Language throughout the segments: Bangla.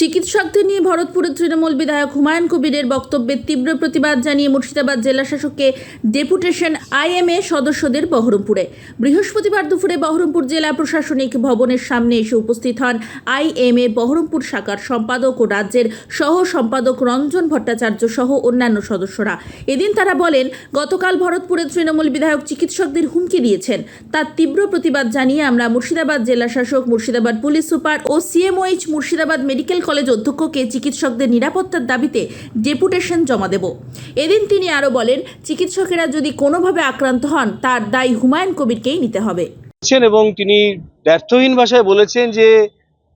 চিকিৎসকদের নিয়ে ভরতপুরের তৃণমূল বিধায়ক হুমায়ুন কবিরের বক্তব্যের তীব্র প্রতিবাদ জানিয়ে মুর্শিদাবাদ জেলা শাসককে ডেপুটেশন আইএমএ সদস্যদের বহরমপুরে। বৃহস্পতিবার দুপুরে বহরমপুর জেলা প্রশাসনিক ভবনের সামনে এসে উপস্থিত হন আইএমএ বহরমপুর শাখার সম্পাদক ও রাজ্যের সহ সম্পাদক রঞ্জন ভট্টাচার্য সহ অন্যান্য সদস্যরা। এদিন তারা বলেন, গতকাল ভরতপুরের তৃণমূল বিধায়ক চিকিৎসকদের হুমকি দিয়েছেন। তার তীব্র প্রতিবাদ জানিয়ে আমরা মুর্শিদাবাদ জেলা শাসক মুর্শিদাবাদ পুলিশ সুপার ও সিএমওএইচ মুর্শিদাবাদ মেডিকেল কলেজ অধ্যক্ষকে চিকিৎসকদের নিরাপত্তার দাবিতে ডেপুটেশন জমা দেব। এদিন তিনি আরও বলেন, চিকিৎসকেরা যদি কোনোভাবে আক্রান্ত হন, তার দায় হুমায়ুন কবিরকেই নিতে হবে। এবং তিনি ব্যর্থহীন ভাষায় বলেছেন যে,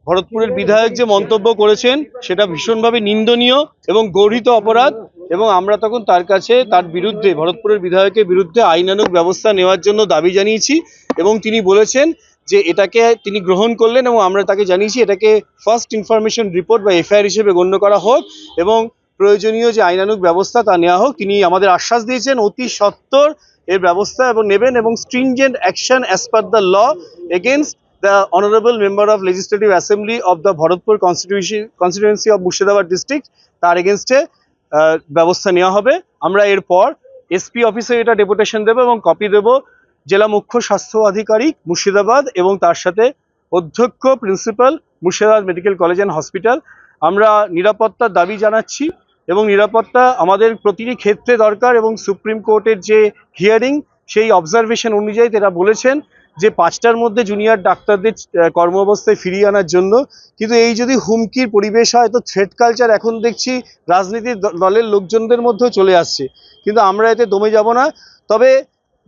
ভরতপুরের বিধায়ক যে মন্তব্য করেছেন, সেটা ভীষণভাবে নিন্দনীয় এবং গর্হিত অপরাধ এবং আমরা তখন তার কাছে, তার বিরুদ্ধে, ভরতপুরের বিধায়কের বিরুদ্ধে আইনানুগ ব্যবস্থা নেওয়ার জন্য দাবি জানিয়েছি এবং তিনি বলেছেন যে এটাকে তিনি গ্রহণ করলেন এবং আমরা তাকে জানিয়েছি এটাকে ফার্স্ট ইনফরমেশন রিপোর্ট বা এফআইআর হিসেবে গণ্য করা হোক এবং প্রয়োজনীয় যে আইনানুক ব্যবস্থা তা নেওয়া হোক, তিনি আমাদের আশ্বাস দিয়েছেন, অতি সত্বর এর ব্যবস্থা এবং নেবেন এবং stringent action as per the law against the honorable member of legislative assembly of the Bharatpur constituency constituency of Murshidabad district তার এগেনস্টে ব্যবস্থা নেওয়া হবে। আমরা এরপর এসপি অফিসে এটা ডেপুটেশন দেবো এবং কপি দেব। জেলা মুখ্য স্বাস্থ্য আধিকারিক মুর্শিদাবাদ এবং তার সাথে অধ্যক্ষ principal Murshidabad medical college and hospital. আমরা নিরাপত্তার দাবি জানাচ্ছি এবং নিরাপত্তা আমাদের প্রতিটি ক্ষেত্রে দরকার এবং সুপ্রিম কোর্টের যে হিয়ারিং সেই অবজারভেশন অনুযায়ী তারা বলেছেন যে পাঁচটার মধ্যে জুনিয়র ডাক্তারদের কর্মঅবস্থায় ফিরিয়ে আনার জন্য। কিন্তু এই যদি হুমকির পরিবেশ হয় তো থ্রেড কালচার এখন দেখছি রাজনীতির দলের লোকজনদের মধ্যেও চলে আসছে। কিন্তু আমরা এতে দমে যাব না। তবে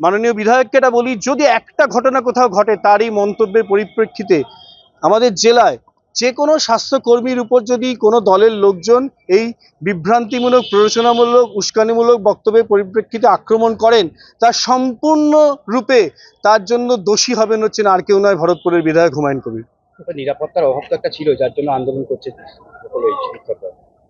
মাননীয় বিধায়ককে এটা বলি, যদি একটা ঘটনা কোথাও ঘটে তার এই মন্তব্যের পরিপ্রেক্ষিতে আমাদের জেলায় যে কোনো স্বাস্থ্যকর্মীর উপর যদি কোনো দলের লোকজন এই বিভ্রান্তিমূলক, প্ররোচনামূলক, উস্কানিমূলক বক্তব্যের পরিপ্রেক্ষিতে আক্রমণ করেন তার সম্পূর্ণ রূপে তার জন্য দোষী হবেন হচ্ছেন আর কেউ নয় ভরতপুরের বিধায়ক হুমায়ুন কবির। নিরাপত্তার অভাব তো একটা ছিল, যার জন্য আন্দোলন করছে।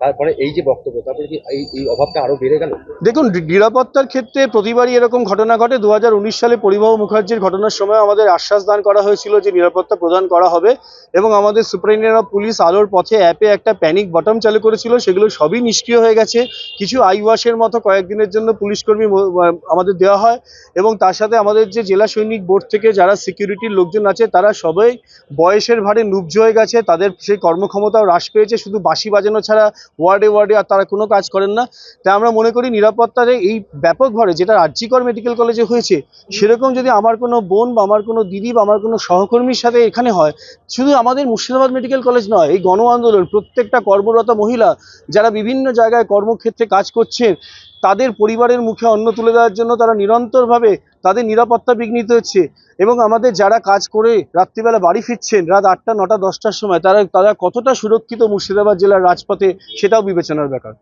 তারপরে এই যে বক্তব্য, তারপরে কি এই অভাবটা আরও বেড়ে গেল? দেখুন নিরাপত্তার ক্ষেত্রে প্রতিবারই এরকম ঘটনা ঘটে। দু হাজার উনিশ সালে পরিমহ মুখার্জির ঘটনার সময় আমাদের আশ্বাস দান করা হয়েছিল যে নিরাপত্তা প্রদান করা হবে এবং আমাদের সুপারিনটেন্ডেন্ট অফ পুলিশ আলোর পথে অ্যাপে একটা প্যানিক বটম চালু করেছিল। সেগুলো সবই নিষ্ক্রিয় হয়ে গেছে। কিছু আই ওয়াশের মতো কয়েকদিনের জন্য পুলিশ কর্মী আমাদের দেওয়া হয় এবং তার সাথে আমাদের যে জেলা সৈনিক বোর্ড থেকে যারা সিকিউরিটির লোকজন আছে, তারা সবাই বয়সের ভারে নুব্জ হয়ে গেছে। তাদের সেই কর্মক্ষমতাও হ্রাস পেয়েছে। শুধু বাঁশি বাজানো ছাড়া ওয়ার্ডে ওয়ার্ডে আর তারা কোনো কাজ করেন না। তাই আমরা মনে করি নিরাপত্তার এই ব্যাপকভাবে যেটা রাজ্যিকর মেডিকেল কলেজে হয়েছে, সেরকম যদি আমার কোনো বোন বা আমার কোনো দিদি বা আমার কোনো সহকর্মীর সাথে এখানে হয়, শুধু আমাদের মুর্শিদাবাদ মেডিকেল কলেজ নয়, এই গণ আন্দোলন, প্রত্যেকটা কর্মরত মহিলা যারা বিভিন্ন জায়গায় কর্মক্ষেত্রে কাজ করছে তাদের পরিবারের মুখে অন্ন তুলে দেওয়ার জন্য তারা নিরন্তরভাবে তাদের নিরাপত্তা বিঘ্নিত হচ্ছে এবং আমাদের যারা কাজ করে রাত্রিবেলা বাড়ি ফিরছেন রাত আটটা, নটা, দশটার সময়, তারা তারা কতটা সুরক্ষিত মুর্শিদাবাদ জেলার রাজপথে সেটাও বিবেচনার ব্যাপার।